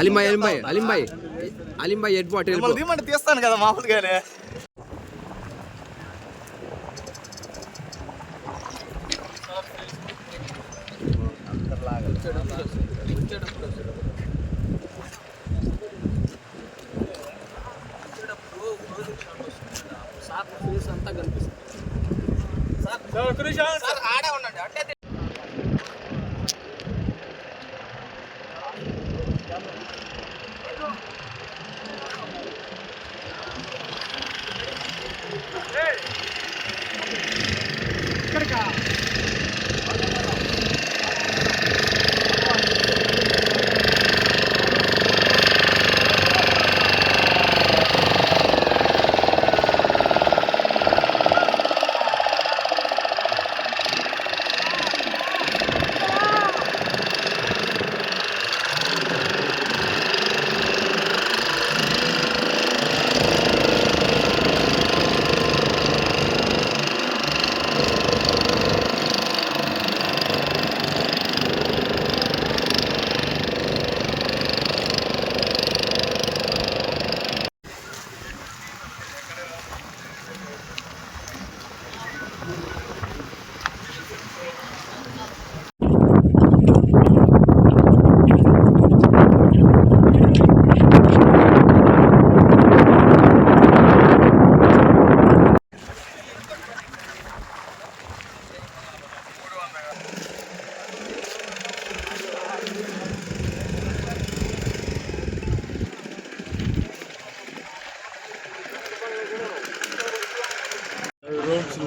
అలింబాయ్ అలింబాయ్ అలింబాయ్. అలింబాయ్ ఎడ్ bat మిమ్మల్ని తీయమంటే తీస్తాను కదా మామూలుగానే. సార్, ఆడే ఉండండి అంటే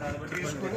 దాన్ని తీసుకుంటే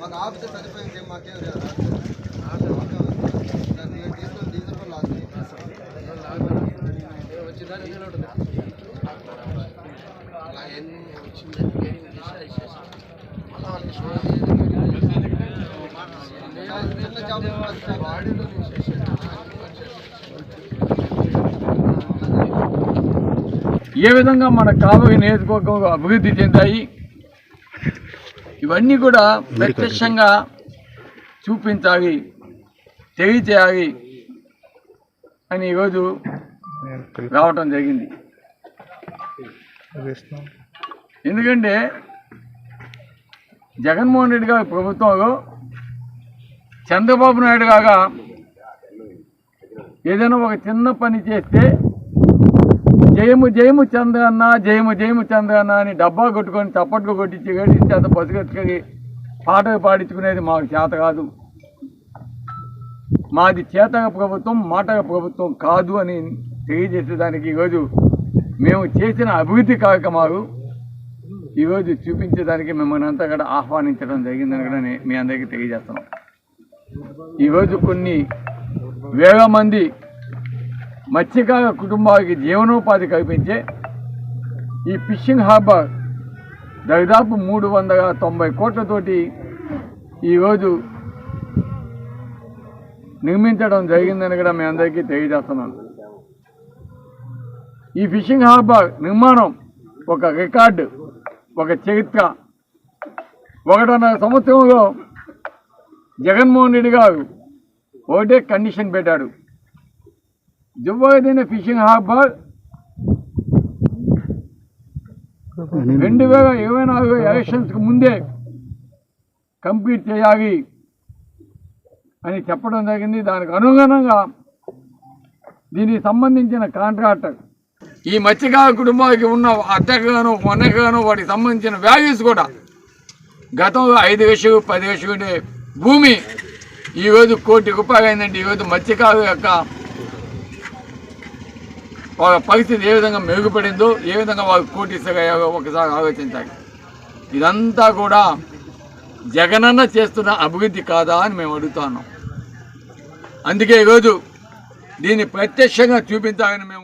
మాకు ఆఫీసర్ సరిపోయింది మాకేం లేదు తీసుకొని తీసుకొని లాస్ట్ చిన్న చేపలు ఏ విధంగా మన కావలి నియోజకవర్గం అభివృద్ధి చెందాయి? ఇవన్నీ కూడా ప్రత్యక్షంగా చూపించాలి తెలియచేయాలి అని ఈరోజు రావటం జరిగింది. ఎందుకంటే జగన్మోహన్ రెడ్డి గారి ప్రభుత్వంలో చంద్రబాబు నాయుడు కాగా ఏదైనా ఒక చిన్న పని చేస్తే జయము జయము చంద్రన్న జయము జయము చంద్రన్న అని డబ్బా కొట్టుకొని చప్పట్లు కొట్టించి గడిచి చేత పసుగట్టుకొని పాటలు పాడించుకునేది మాకు చేత కాదు. మాది చేతక ప్రభుత్వం మాటక ప్రభుత్వం కాదు అని తెలియజేసేదానికి ఈరోజు మేము చేసిన అభివృద్ధి కార్యక్రమాలు ఈరోజు చూపించేదానికి మిమ్మల్ని అంతా కూడా ఆహ్వానించడం జరిగిందని కూడా మీ అందరికీ తెలియజేస్తున్నాం. ఈరోజు కొన్ని వేల మంది మత్స్యకార కుటుంబాలకి జీవనోపాధి కల్పించే ఈ ఫిషింగ్ హార్బర్ దాదాపు మూడు వందల తొంభై కోట్లతోటి ఈరోజు నిర్మించడం జరిగిందని కూడా మీ అందరికీ తెలియజేస్తున్నాను. ఈ ఫిషింగ్ హార్బర్ నిర్మాణం ఒక రికార్డు ఒక చరిత్ర. ఒకటన్నర సంవత్సరంలో జగన్మోహన్ రెడ్డి గారు ఒకటే కండిషన్ పెట్టాడు. దువ్వగదిన ఫిషింగ్ హార్బర్ రెండు వేల ఇరవై నాలుగు ఎలక్షన్స్కి ముందే కంప్లీట్ చేయాలి అని చెప్పడం జరిగింది. దానికి అనుగుణంగా దీనికి సంబంధించిన కాంట్రాక్టర్ ఈ మత్స్యకార కుటుంబానికి ఉన్న అద్దెగాను వనగాను వాటికి సంబంధించిన వాల్యూస్ కూడా గతంలో ఐదు లక్షలు పది లక్షలు ఉండే భూమి ఈరోజు కోటి రూపాయలు అయిందంటే ఈరోజు మత్స్యకారు యొక్క వాళ్ళ పరిస్థితి ఏ విధంగా మెరుగుపడిందో ఏ విధంగా వాళ్ళు కోటీసగాయో ఒకసారి ఆలోచించాలి. ఇదంతా కూడా జగనన్న చేస్తున్న అభివృద్ధి కాదా అని మేము అడుగుతున్నాం అందుకే ఈరోజు దీన్ని ప్రత్యక్షంగా చూపించాలని మేము